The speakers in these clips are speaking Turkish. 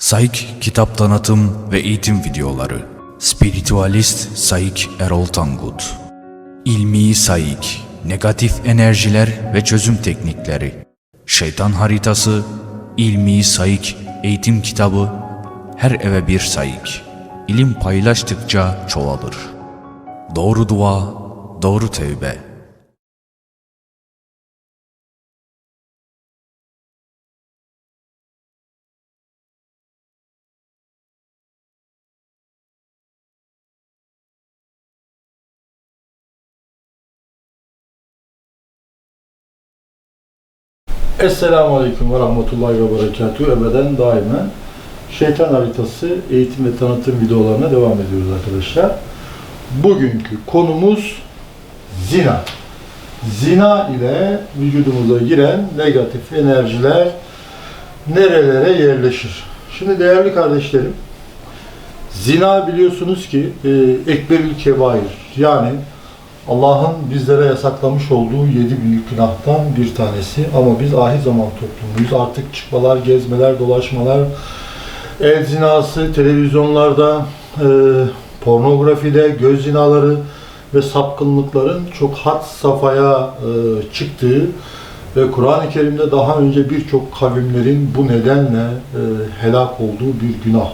Saik kitap tanıtım ve eğitim videoları. Spiritualist Saik Erol Tangut. İlmi Saik, negatif enerjiler ve çözüm teknikleri. Şeytan haritası, İlmi Saik eğitim kitabı, her eve bir Saik. İlim paylaştıkça çoğalır. Doğru dua, doğru tevbe. Esselamu Aleyküm ve Rahmetullahi ve Berekatuhu. Ebeden daimen şeytan haritası eğitim ve tanıtım videolarına devam ediyoruz arkadaşlar. Bugünkü konumuz zina. Zina ile vücudumuza giren negatif enerjiler nerelere yerleşir? Şimdi değerli kardeşlerim, zina biliyorsunuz ki e, ekberül kebair yani Allah'ın bizlere yasaklamış olduğu yedi büyük günahtan bir tanesi. Ama biz ahir zaman toplumuyuz. Artık çıkmalar, gezmeler, dolaşmalar, el zinası, televizyonlarda, e, pornografide, göz zinaları ve sapkınlıkların çok had safhaya e, çıktığı ve Kur'an-ı Kerim'de daha önce birçok kavimlerin bu nedenle e, helak olduğu bir günah.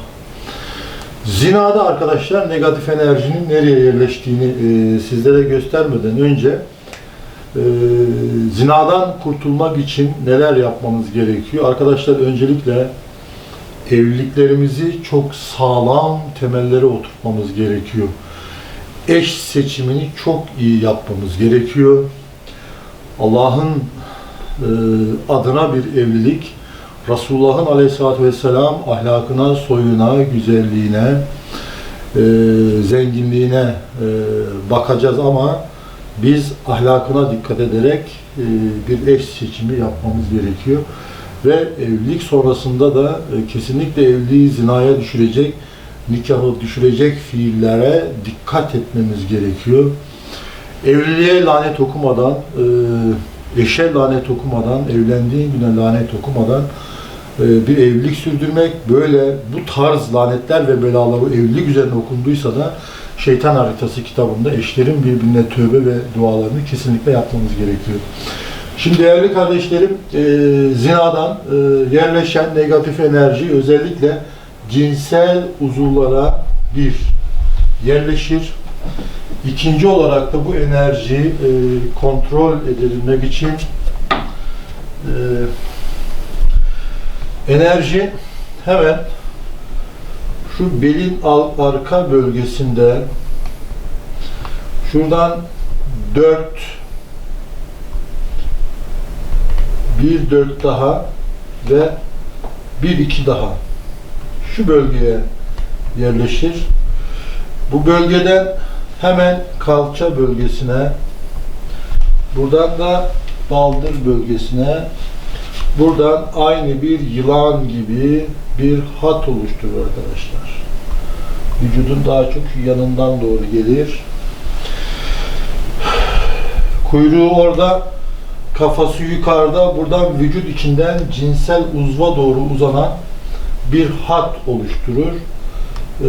Zinada arkadaşlar negatif enerjinin nereye yerleştiğini e, sizlere göstermeden önce e, zinadan kurtulmak için neler yapmamız gerekiyor? Arkadaşlar öncelikle evliliklerimizi çok sağlam temellere oturtmamız gerekiyor. Eş seçimini çok iyi yapmamız gerekiyor. Allah'ın e, adına bir evlilik Resulullah'ın aleyhissalatü vesselam ahlakına, soyuna, güzelliğine, e, zenginliğine e, bakacağız ama biz ahlakına dikkat ederek e, bir eş seçimi yapmamız gerekiyor. Ve evlilik sonrasında da e, kesinlikle evliliği zinaya düşürecek, nikahı düşürecek fiillere dikkat etmemiz gerekiyor. Evliliğe lanet okumadan, e, eşe lanet okumadan, evlendiğin güne lanet okumadan bir evlilik sürdürmek, böyle bu tarz lanetler ve belaları evlilik üzerine okunduysa da Şeytan Haritası kitabında eşlerin birbirine tövbe ve dualarını kesinlikle yapmamız gerekiyor. Şimdi değerli kardeşlerim, e, zinadan e, yerleşen negatif enerji özellikle cinsel uzuvlara bir yerleşir. İkinci olarak da bu enerji e, kontrol edilmek için e, enerji hemen şu belin arka bölgesinde şuradan 4 bir dört daha ve bir iki daha şu bölgeye yerleşir. Bu bölgeden hemen kalça bölgesine buradan da baldır bölgesine buradan aynı bir yılan gibi bir hat oluşturur arkadaşlar. Vücudun daha çok yanından doğru gelir. Kuyruğu orada, kafası yukarıda, buradan vücut içinden cinsel uzva doğru uzanan bir hat oluşturur. Ee,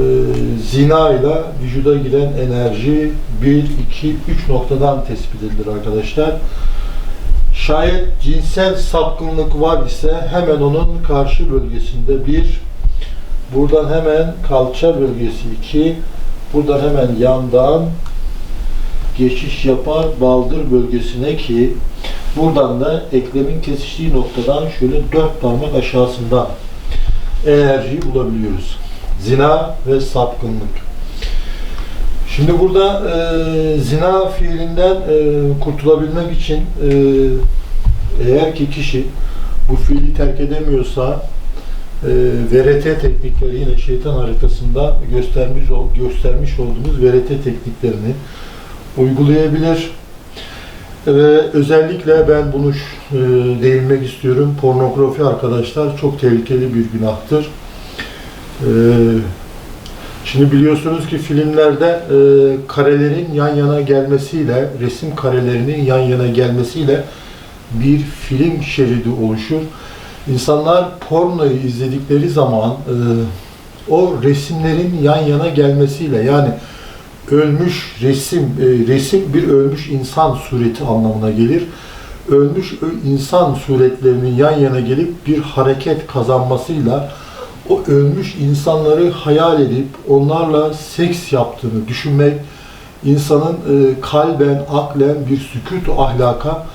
zina ile vücuda giren enerji 1, 2, 3 noktadan tespit edilir arkadaşlar. Şayet cinsel sapkınlık var ise hemen onun karşı bölgesinde bir, buradan hemen kalça bölgesi iki, buradan hemen yandan geçiş yapar baldır bölgesine ki buradan da eklemin kesiştiği noktadan şöyle dört parmak aşağısında enerjiyi bulabiliyoruz. Zina ve sapkınlık. Şimdi burada e, zina fiilinden e, kurtulabilmek için e, eğer ki kişi bu fiili terk edemiyorsa e, VRT teknikleri yine şeytan haritasında göstermiş göstermiş olduğumuz VRT tekniklerini uygulayabilir. Ve özellikle ben bunu e, değinmek istiyorum. Pornografi arkadaşlar çok tehlikeli bir günahtır. E, Şimdi biliyorsunuz ki filmlerde e, karelerin yan yana gelmesiyle, resim karelerinin yan yana gelmesiyle bir film şeridi oluşur. İnsanlar pornoyu izledikleri zaman e, o resimlerin yan yana gelmesiyle yani ölmüş resim, e, resim bir ölmüş insan sureti anlamına gelir. Ölmüş insan suretlerinin yan yana gelip bir hareket kazanmasıyla o ölmüş insanları hayal edip onlarla seks yaptığını düşünmek insanın e, kalben, aklen bir sükut ahlaka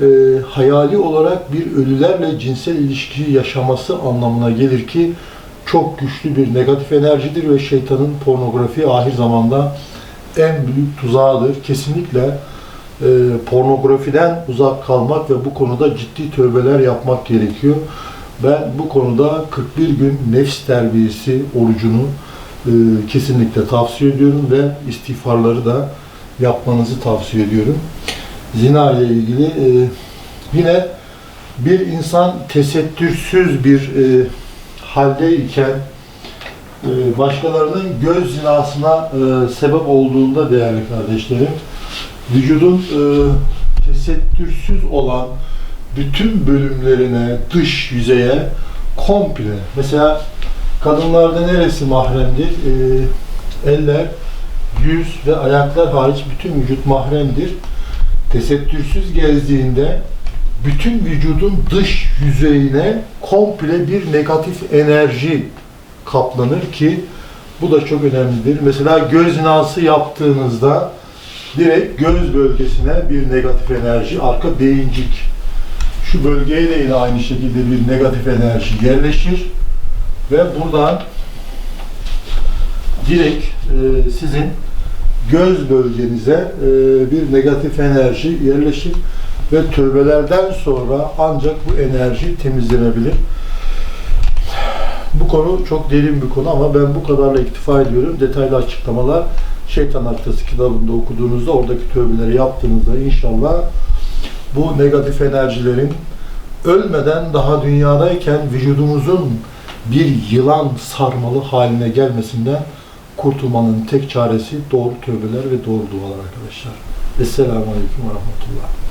e, hayali olarak bir ölülerle cinsel ilişki yaşaması anlamına gelir ki çok güçlü bir negatif enerjidir ve şeytanın pornografi ahir zamanda en büyük tuzağıdır. Kesinlikle e, pornografiden uzak kalmak ve bu konuda ciddi tövbeler yapmak gerekiyor. Ben bu konuda 41 gün nefs terbiyesi orucunu e, kesinlikle tavsiye ediyorum ve istiğfarları da yapmanızı tavsiye ediyorum. Zina ile ilgili e, yine bir insan tesettürsüz bir e, haldeyken e, başkalarının göz zinasına e, sebep olduğunda değerli kardeşlerim vücudun e, tesettürsüz olan bütün bölümlerine, dış yüzeye komple mesela kadınlarda neresi mahremdir? E, eller, yüz ve ayaklar hariç bütün vücut mahremdir. Tesettürsüz gezdiğinde bütün vücudun dış yüzeyine komple bir negatif enerji kaplanır ki bu da çok önemlidir. Mesela göz zinası yaptığınızda direkt göz bölgesine bir negatif enerji, arka beyincik. Şu bölgeye de yine aynı şekilde bir negatif enerji yerleşir ve buradan direkt e, sizin göz bölgenize e, bir negatif enerji yerleşir ve tövbelerden sonra ancak bu enerji temizlenebilir. Bu konu çok derin bir konu ama ben bu kadarla iktifa ediyorum. Detaylı açıklamalar Şeytan Haritası kitabında okuduğunuzda oradaki tövbeleri yaptığınızda inşallah bu negatif enerjilerin ölmeden daha dünyadayken vücudumuzun bir yılan sarmalı haline gelmesinden kurtulmanın tek çaresi doğru tövbeler ve doğru dualar arkadaşlar. Esselamu Aleyküm ve Rahmetullah.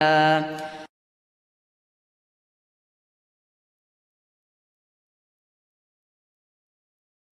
呃